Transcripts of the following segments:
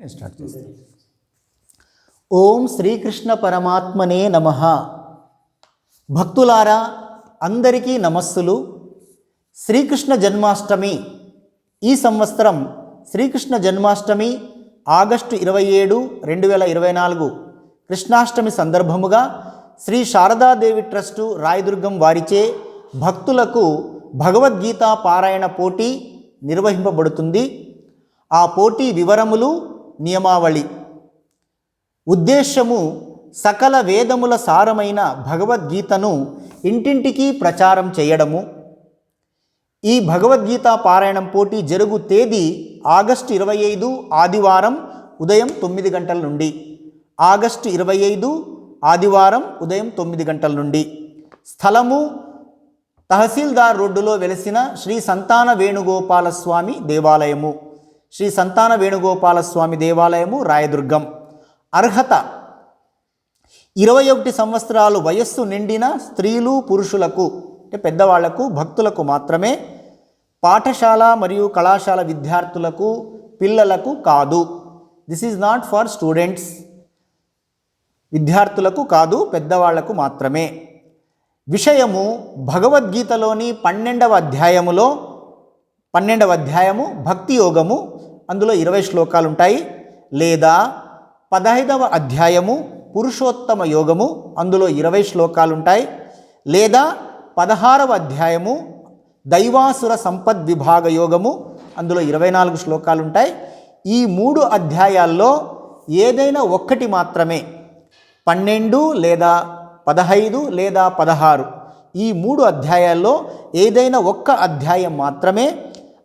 నేను స్టార్ట్ చేస్తాను ఓం శ్రీకృష్ణ పరమాత్మనే నమ. భక్తులారా అందరికీ నమస్సులు. శ్రీకృష్ణ జన్మాష్టమి ఈ సంవత్సరం శ్రీకృష్ణ జన్మాష్టమి ఆగస్టు ఇరవై ఏడు రెండు వేల ఇరవై నాలుగు. కృష్ణాష్టమి సందర్భముగా శ్రీ శారదాదేవి ట్రస్టు రాయదుర్గం వారిచే భక్తులకు భగవద్గీత పారాయణ పోటీ నిర్వహింపబడుతుంది. ఆ పోటీ వివరములు నియమావళి. ఉద్దేశ్యము సకల వేదముల సారమైన భగవద్గీతను ఇంటింటికి ప్రచారం చేయడము. ఈ భగవద్గీత పారాయణం పోటీ జరుగు తేదీ ఆగస్టు ఇరవై ఐదు ఆదివారం ఉదయం తొమ్మిది గంటల నుండి. ఆగస్టు ఇరవై ఐదు ఆదివారం ఉదయం తొమ్మిది గంటల నుండి. స్థలము తహసీల్దార్ రోడ్డులో వెలిసిన శ్రీ సంతాన వేణుగోపాలస్వామి దేవాలయము. శ్రీ సంతాన వేణుగోపాల స్వామి దేవాలయము రాయదుర్గం. అర్హత ఇరవై ఒకటి సంవత్సరాలు వయస్సు నిండిన స్త్రీలు పురుషులకు అంటే పెద్దవాళ్ళకు భక్తులకు మాత్రమే పాఠశాల మరియు కళాశాల విద్యార్థులకు పిల్లలకు కాదు. This is not for students విద్యార్థులకు కాదు పెద్దవాళ్ళకు మాత్రమే. విషయము భగవద్గీతలోని పన్నెండవ అధ్యాయములో పన్నెండవ అధ్యాయము భక్తి యోగము అందులో ఇరవై శ్లోకాలు ఉంటాయి లేదా పదహైదవ అధ్యాయము పురుషోత్తమ యోగము అందులో ఇరవై శ్లోకాలు ఉంటాయి లేదా పదహారవ అధ్యాయము దైవాసుర సంపద్ విభాగ యోగము అందులో ఇరవై నాలుగు శ్లోకాలు ఉంటాయి ఈ మూడు అధ్యాయాల్లో ఏదైనా ఒక్కటి మాత్రమే పన్నెండు లేదా పదహైదు లేదా పదహారు ఈ మూడు అధ్యాయాల్లో ఏదైనా ఒక్క అధ్యాయం మాత్రమే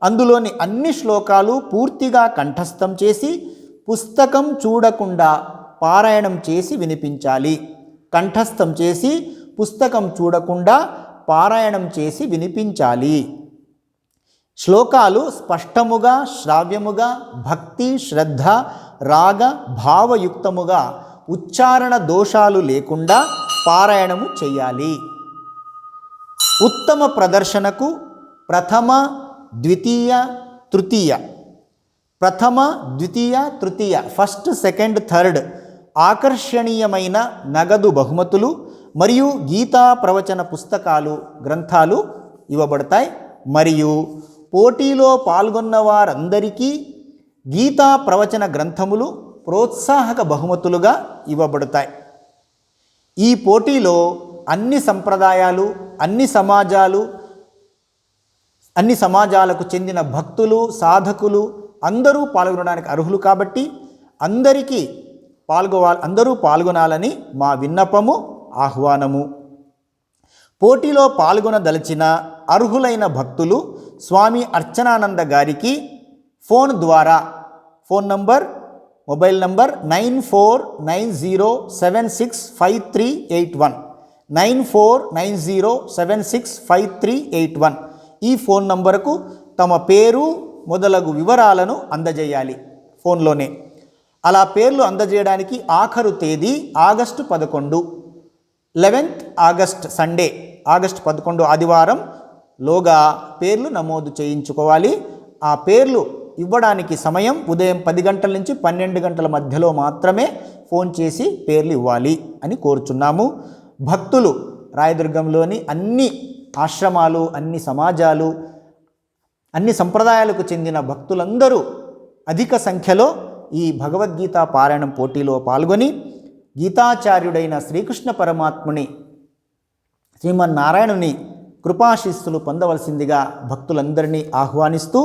అందులోని అన్ని శ్లోకాలు పూర్తిగా కంఠస్థం చేసి పుస్తకం చూడకుండా పారాయణం చేసి వినిపించాలి. కంఠస్థం చేసి పుస్తకం చూడకుండా పారాయణం చేసి వినిపించాలి. శ్లోకాలు స్పష్టముగా శ్రావ్యముగా భక్తి శ్రద్ధ రాగ భావయుక్తముగా ఉచ్చారణ దోషాలు లేకుండా పారాయణము చేయాలి. ఉత్తమ ప్రదర్శనకు ప్రథమ ద్వితీయ తృతీయ. ప్రథమ ద్వితీయ తృతీయ. ఫస్ట్ సెకండ్ థర్డ్ ఆకర్షణీయమైన నగదు బహుమతులు మరియు గీతా ప్రవచన పుస్తకాలు గ్రంథాలు ఇవ్వబడతాయి. మరియు పోటీలో పాల్గొన్న వారందరికీ గీతా ప్రవచన గ్రంథములు ప్రోత్సాహక బహుమతులుగా ఇవ్వబడతాయి. ఈ పోటీలో అన్ని సంప్రదాయాలు అన్ని సమాజాలు అన్ని సమాజాలకు చెందిన భక్తులు సాధకులు అందరూ పాల్గొనడానికి అర్హులు కాబట్టి అందరికీ పాల్గొవాలి అందరూ పాల్గొనాలని మా విన్నపము ఆహ్వానము. పోటీలో పాల్గొనదలిచిన అర్హులైన భక్తులు స్వామి అర్చనానంద గారికి ఫోన్ ద్వారా phone number mobile number nine four nine zero seven six five three eight one. Nine four nine zero seven six five three eight one. ఈ ఫోన్ నంబరుకు తమ పేరు మొదలగు వివరాలను అందజేయాలి ఫోన్లోనే. అలా పేర్లు అందజేయడానికి ఆఖరు తేదీ ఆగస్టు పదకొండు. లెవెన్త్ ఆగస్ట్ సండే ఆగస్ట్ పదకొండు ఆదివారం లోగా పేర్లు నమోదు చేయించుకోవాలి. ఆ పేర్లు ఇవ్వడానికి సమయం ఉదయం పది గంటల నుంచి పన్నెండు గంటల మధ్యలో మాత్రమే ఫోన్ చేసి పేర్లు ఇవ్వాలి అని కోరుచున్నాము. భక్తులు రాయదుర్గంలోని అన్ని ఆశ్రమాలు అన్ని సమాజాలు అన్ని సంప్రదాయాలకు చెందిన భక్తులందరూ అధిక సంఖ్యలో ఈ భగవద్గీత పారాయణం పోటీలో పాల్గొని గీతాచార్యుడైన శ్రీకృష్ణ పరమాత్ముని శ్రీమన్నారాయణుని కృపాశిస్సులు పొందవలసిందిగా భక్తులందరినీ ఆహ్వానిస్తూ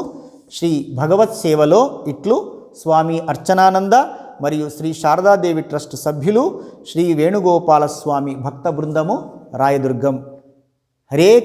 శ్రీ భగవత్ సేవలో ఇట్లు స్వామి అర్చనానంద మరియు శ్రీ శారదాదేవి ట్రస్ట్ సభ్యులు శ్రీ వేణుగోపాల స్వామి భక్త బృందము రాయదుర్గం. హరే